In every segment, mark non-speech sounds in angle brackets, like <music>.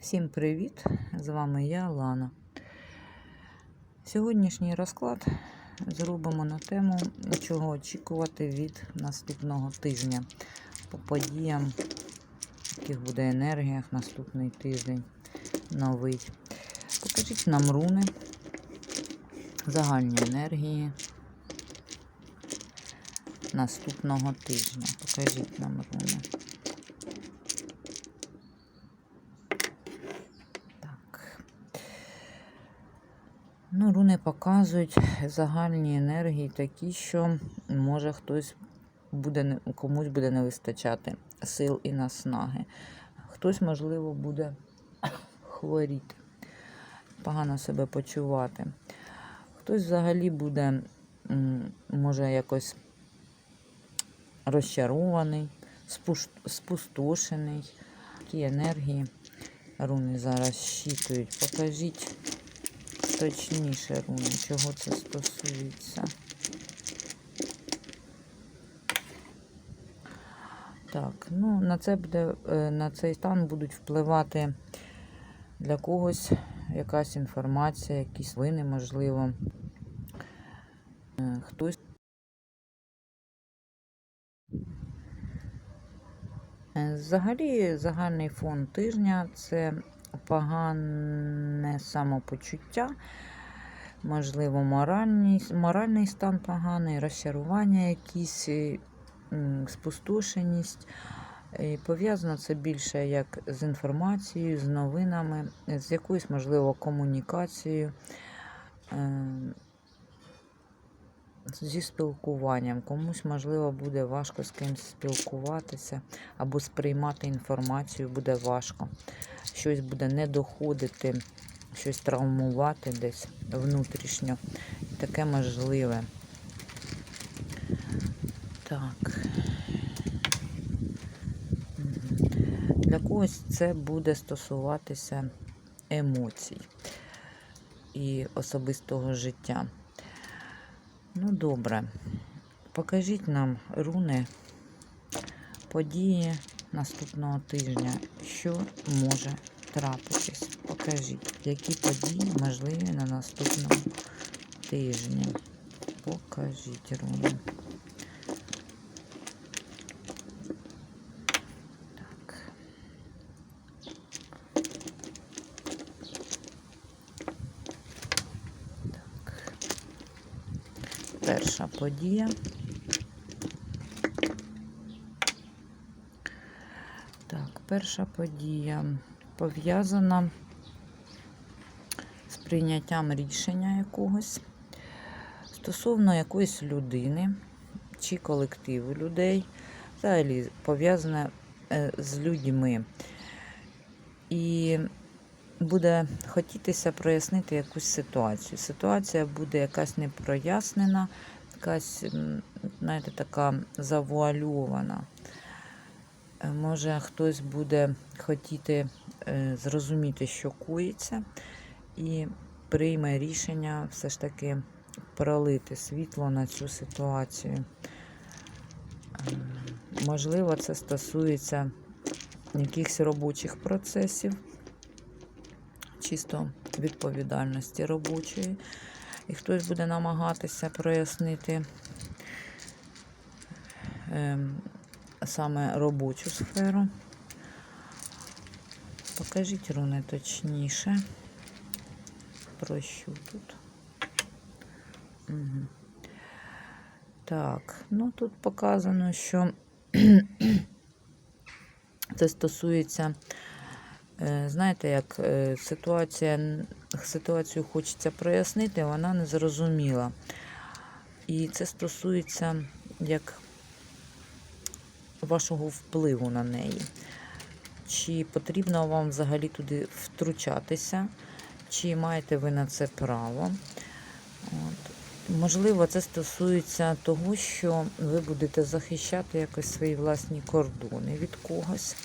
Всім привіт! З вами я, Лана. Сьогоднішній розклад зробимо на тему, чого очікувати від наступного тижня по подіям, яких буде енергіях наступний тиждень новий. Покажіть нам руни, загальні енергії наступного тижня. Покажіть нам руни. Руни показують загальні енергії такі, що може хтось буде, комусь буде не вистачати сил і наснаги. Хтось, можливо, буде хворіти, погано себе почувати. Хтось взагалі буде, може, якось розчарований, спустошений. Такі енергії руни зараз щитують. Покажіть точніше руни, чого це стосується. Так, ну на це буде, е, на цей стан будуть впливати для когось якась інформація, якісь вини, можливо. Е, Хтось. Е, Взагалі, загальний фон тижня це погане самопочуття, можливо, моральний, моральний стан поганий, розчарування якісь, спустошеність. І пов'язано це більше як з інформацією, з новинами, з якоюсь, можливо, комунікацією, е, зі спілкуванням. Комусь, можливо, буде важко з кимось спілкуватися або сприймати інформацію буде важко. Щось буде не доходити, щось травмувати десь внутрішньо. Таке можливе. Так. Для когось це буде стосуватися емоцій і особистого життя. Ну, добре. Покажіть нам руни події наступного тижня. Що може трапитись? Покажіть, які події можливі на наступному тижні. Покажіть руни. Перша подія. Так, перша подія пов'язана з прийняттям рішення якогось стосовно якоїсь людини чи колективу людей, взагалі пов'язане е, з людьми. І буде хотітися прояснити якусь ситуацію. Ситуація буде якась непрояснена, якась, знаєте, така завуальована. Може, хтось буде хотіти е, зрозуміти, що коїться, і прийме рішення все ж таки пролити світло на цю ситуацію. Е, Можливо, це стосується якихось робочих процесів, чисто відповідальності робочої. І хтось буде намагатися прояснити ем, саме робочу сферу. Покажіть руни точніше. Про що тут? Угу. Так, ну тут показано, що <clears throat> це стосується, е, знаєте, як е, ситуація, ситуацію хочеться прояснити, вона не зрозуміла. І це стосується як вашого впливу на неї. Чи потрібно вам взагалі туди втручатися, чи маєте ви на це право? От. Можливо, це стосується того, що ви будете захищати якось свої власні кордони від когось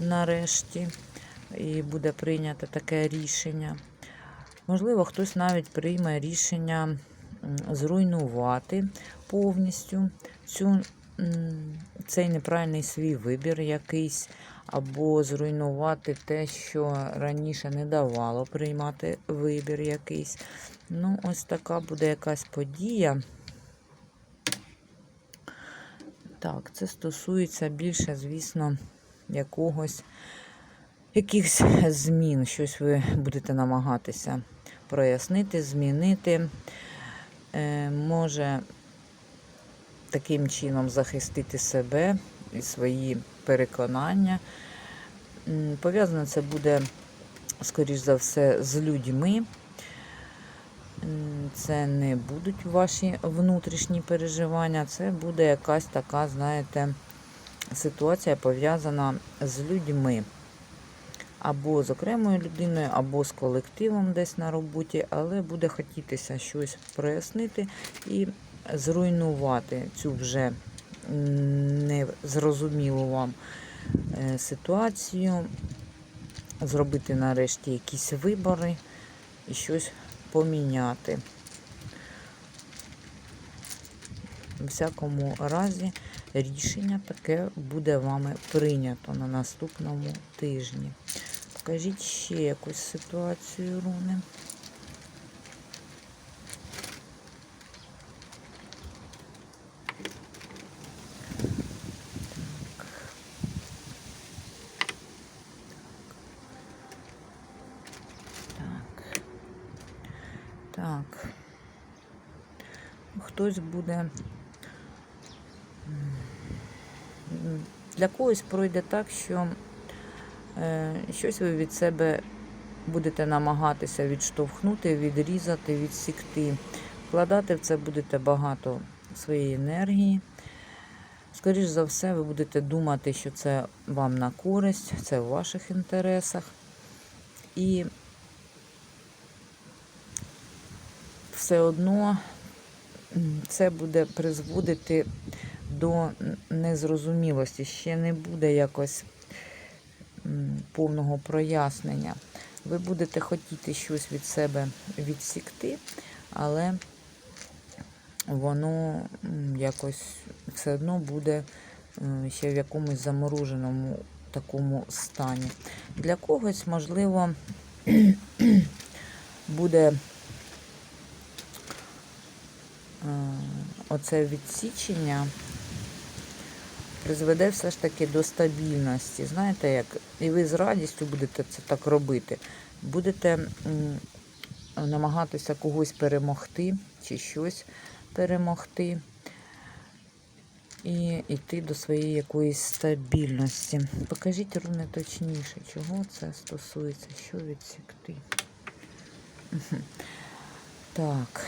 нарешті, і буде прийнято таке рішення. Можливо, хтось навіть прийме рішення зруйнувати повністю цю, цей неправильний свій вибір якийсь, або зруйнувати те, що раніше не давало приймати вибір якийсь. Ну, ось така буде якась подія. Так, це стосується більше, звісно, якогось якихось змін. Щось ви будете намагатися прояснити, змінити. Е, може таким чином захистити себе і свої переконання. Пов'язано це буде, скоріш за все, з людьми. Це не будуть ваші внутрішні переживання, це буде якась така, знаєте, ситуація пов'язана з людьми. Або з окремою людиною, або з колективом десь на роботі, але буде хотітися щось прояснити і зруйнувати цю вже незрозумілу вам е, ситуацію, зробити нарешті якісь вибори і щось поміняти. У всякому разі, рішення таке буде вами прийнято на наступному тижні. Покажіть ще якусь ситуацію, руни. Так. Так. Хтось буде. Для когось пройде так, що е, щось ви від себе будете намагатися відштовхнути, відрізати, відсікти. Вкладати в це будете багато своєї енергії. Скоріш за все, ви будете думати, що це вам на користь, це в ваших інтересах. І все одно це буде призводити до незрозумілості. Ще не буде якось повного прояснення. Ви будете хотіти щось від себе відсікти, але воно якось все одно буде ще в якомусь замороженому такому стані. Для когось, можливо, <clears throat> буде е, оце відсічення призведе все ж таки до стабільності. Знаєте, як і ви з радістю будете це так робити. Будете намагатися когось перемогти чи щось перемогти і йти до своєї якоїсь стабільності. Покажіть руни точніше, чого це стосується, що відсікти. Так.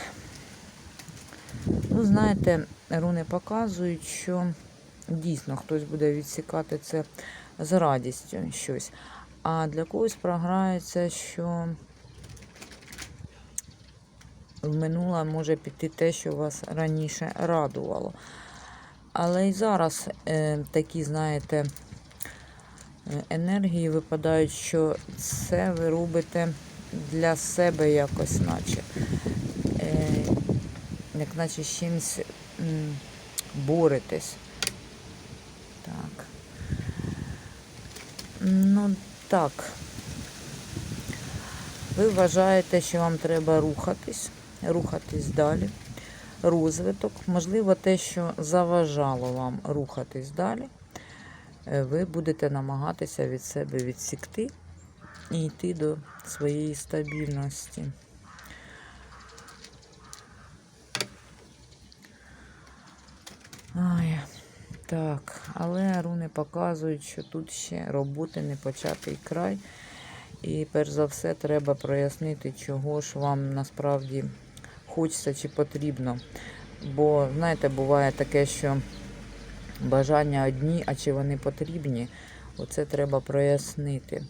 Ну, знаєте, руни показують, що дійсно хтось буде відсікати це з радістю щось. А для когось програється, що в минуле може піти те, що вас раніше радувало. Але і зараз е, такі, знаєте, е, енергії випадають, що це ви робите для себе якось, наче. Як наче з чимось боретесь. Так. Ну, так. Ви вважаєте, що вам треба рухатись, рухатись далі. Розвиток, можливо, те, що заважало вам рухатись далі, е, ви будете намагатися від себе відсікти і йти до своєї стабільності. Ай, так, але руни показують, що тут ще роботи не початий край. І перш за все треба прояснити, чого ж вам насправді хочеться чи потрібно. Бо, знаєте, буває таке, що бажання одні, а чи вони потрібні, оце треба прояснити.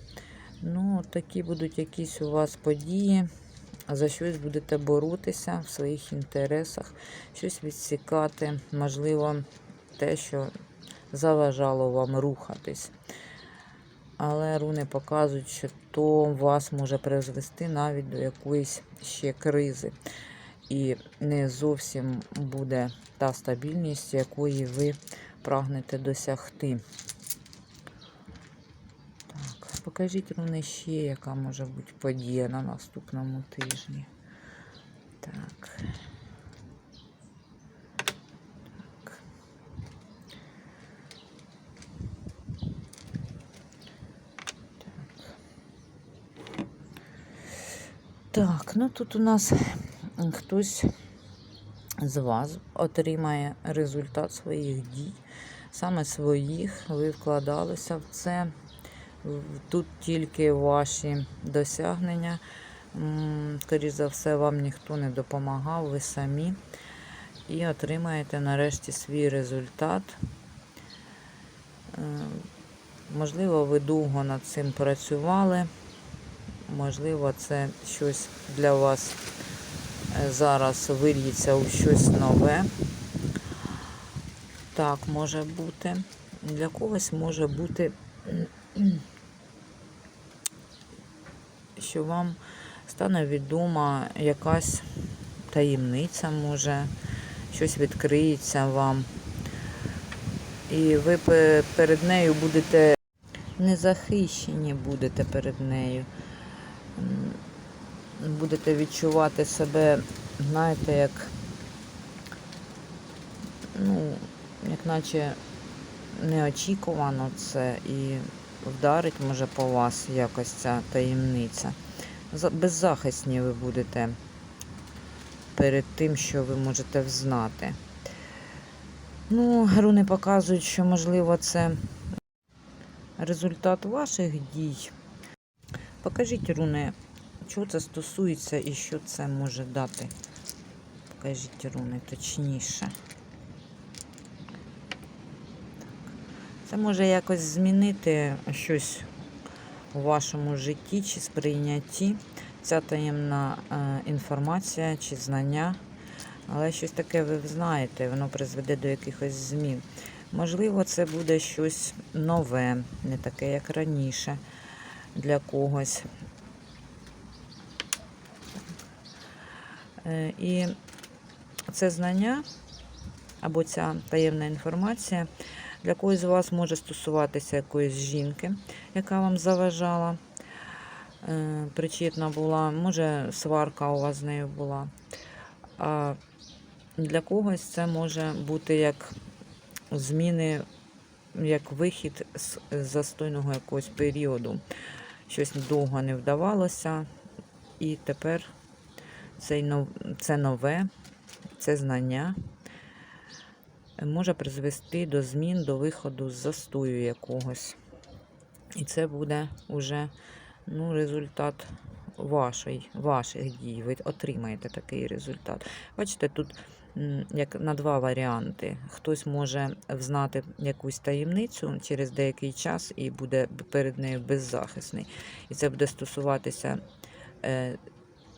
Ну, такі будуть якісь у вас події. За щось будете боротися в своїх інтересах, щось відсікати, можливо, те, що заважало вам рухатись. Але руни показують, що то вас може призвести навіть до якоїсь ще кризи. І не зовсім буде та стабільність, якої ви прагнете досягти. покажіть руни ще, яка може бути подія на наступному тижні. Так. Так. Так, ну тут у нас хтось з вас отримає результат своїх дій, саме своїх, ви вкладалися в це. Тут тільки ваші досягнення. Скоріше за все, вам ніхто не допомагав, ви самі. І отримаєте нарешті свій результат. Е, Можливо, ви довго над цим працювали. Можливо, це щось для вас е, зараз вильється у щось нове. Так, може бути. Для когось може бути, що вам стане відома якась таємниця, може, щось відкриється вам. І ви перед нею будете незахищені будете перед нею. Будете відчувати себе, знаєте, як, ну, як наче неочікувано це і вдарить може по вас якось ця таємниця. Беззахисні ви будете перед тим, що ви можете взнати. Ну, руни показують, що можливо це результат ваших дій. Покажіть, руни, чого це стосується і що це може дати. Покажіть, руни, точніше. Це може якось змінити щось у вашому житті чи сприйнятті. Ця таємна е, інформація чи знання. Але щось таке ви знаєте, воно призведе до якихось змін. Можливо, це буде щось нове, не таке, як раніше для когось. Е, І це знання або ця таємна інформація для когось з вас може стосуватися якоїсь жінки, яка вам заважала, е, причетна була, може сварка у вас з нею була. А для когось це може бути як зміни, як вихід з з застойного якогось періоду. Щось довго не вдавалося, і тепер це нове, це знання може призвести до змін, до виходу з застою якогось. І це буде уже ну, результат вашої, ваших дій. Ви отримаєте такий результат. Бачите, тут як на два варіанти. Хтось може взнати якусь таємницю через деякий час і буде перед нею беззахисний. І це буде стосуватися е,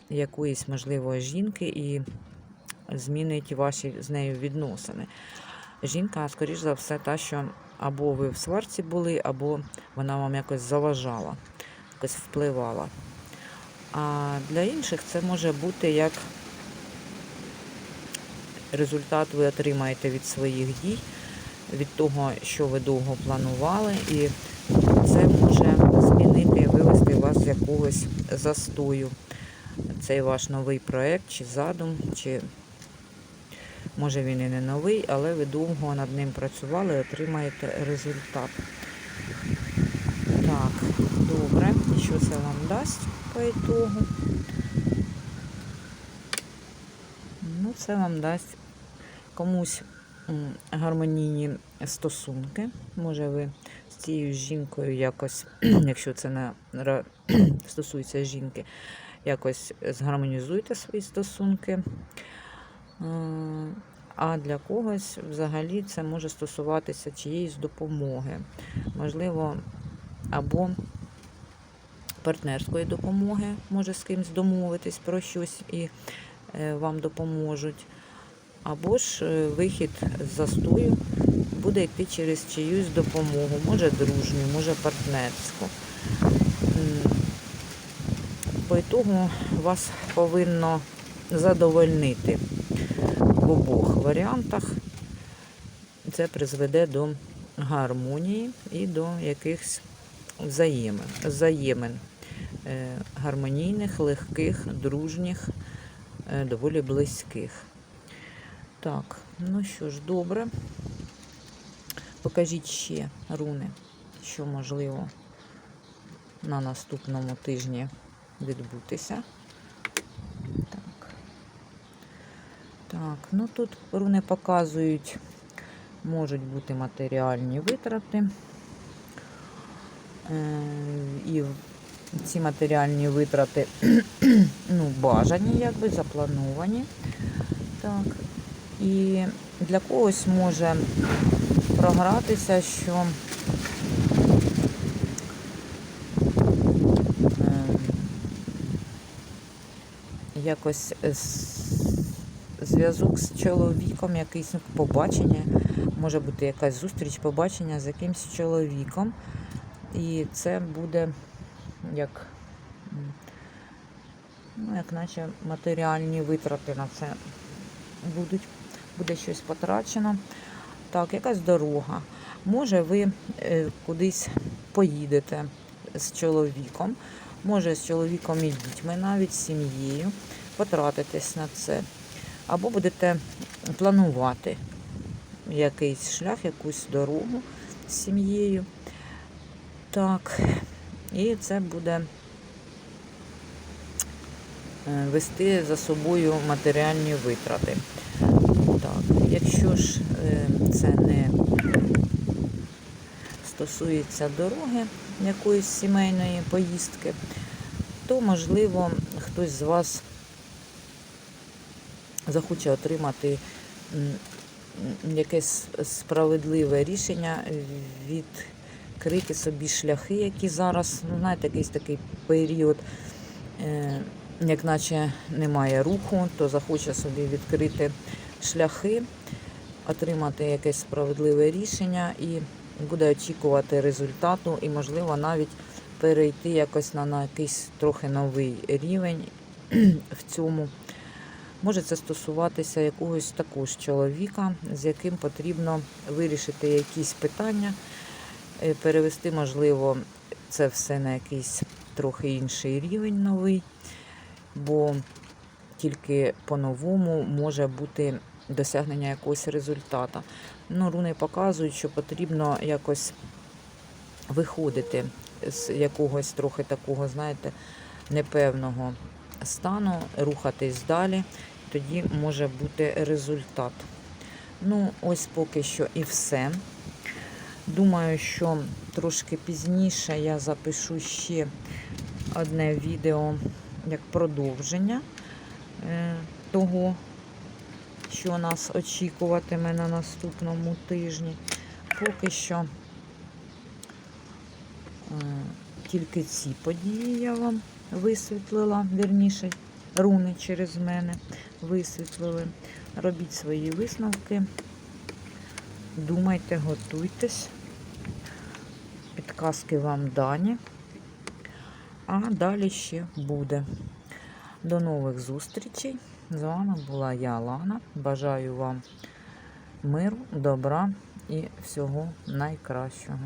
якоїсь, можливо, жінки і змінить ваші з нею відносини. Жінка, скоріш за все, та, що або ви в сварці були, або вона вам якось заважала, якось впливала. А для інших це може бути як результат ви отримаєте від своїх дій, від того, що ви довго планували, і це може змінити, вивести вас з якогось застою. Цей ваш новий проєкт, чи задум, чи може він і не новий, але ви довго над ним працювали і отримаєте результат. Так, добре. І що це вам дасть по ітогу? Ну, це вам дасть комусь гармонійні стосунки. Може, ви з цією жінкою якось, <clears throat> якщо це не <clears throat> стосується жінки, якось згармонізуєте свої стосунки. Е, А для когось взагалі це може стосуватися чиєїсь допомоги. Можливо, або партнерської допомоги, може з кимось домовитись про щось і е, вам допоможуть. Або ж е, вихід з застою буде йти через чиюсь допомогу, може дружню, може партнерську. По ітогу вас повинно задовольнити в обох варіантах. Це призведе до гармонії і до якихось взаємин, е, гармонійних, легких, дружніх, е, доволі близьких. Так, ну що ж, добре. Покажіть ще руни, що можливо на наступному тижні відбутися. Так. Так, ну тут руни показують, можуть бути матеріальні витрати. Е, І ці матеріальні витрати <clears throat> ну, бажані, якби заплановані. Так. І для когось може програтися, що ем, якось зв'язок з чоловіком, якийсь ну, побачення, може бути якась зустріч, побачення з якимсь чоловіком. І це буде як, ну, як наче матеріальні витрати на це будуть, буде щось потрачено. Так, якась дорога. Може, ви е, кудись поїдете з чоловіком, може з чоловіком і дітьми, навіть з сім'єю, потратитесь на це. Або будете планувати якийсь шлях, якусь дорогу з сім'єю. Так, і це буде е, вести за собою матеріальні витрати. Якщо ж е, це не стосується дороги якоїсь сімейної поїздки, то можливо хтось з вас захоче отримати якесь справедливе рішення, відкрити собі шляхи, які зараз, ну, знаєте, якийсь такий період, е, як наче немає руху, то захоче собі відкрити шляхи, отримати якесь справедливе рішення і буде очікувати результату, і, можливо, навіть перейти якось на, на якийсь трохи новий рівень <clears throat> в цьому. Може це стосуватися якогось також чоловіка, з яким потрібно вирішити якісь питання, е, перевести, можливо, це все на якийсь трохи інший рівень новий, бо тільки по-новому може бути досягнення якогось результату. Ну, руни показують, що потрібно якось виходити з якогось трохи такого, знаєте, непевного стану, рухатись далі, тоді може бути результат. Ну, ось поки що і все. Думаю, що трошки пізніше я запишу ще одне відео як продовження е, того, що нас очікуватиме на наступному тижні. Поки що е, тільки ці події я вам висвітлила, вірніше, руни через мене висвітлили. Робіть свої висновки, думайте, готуйтесь. Підказки вам дані. А далі ще буде. До нових зустрічей. З вами була я, Лана. Бажаю вам миру, добра і всього найкращого.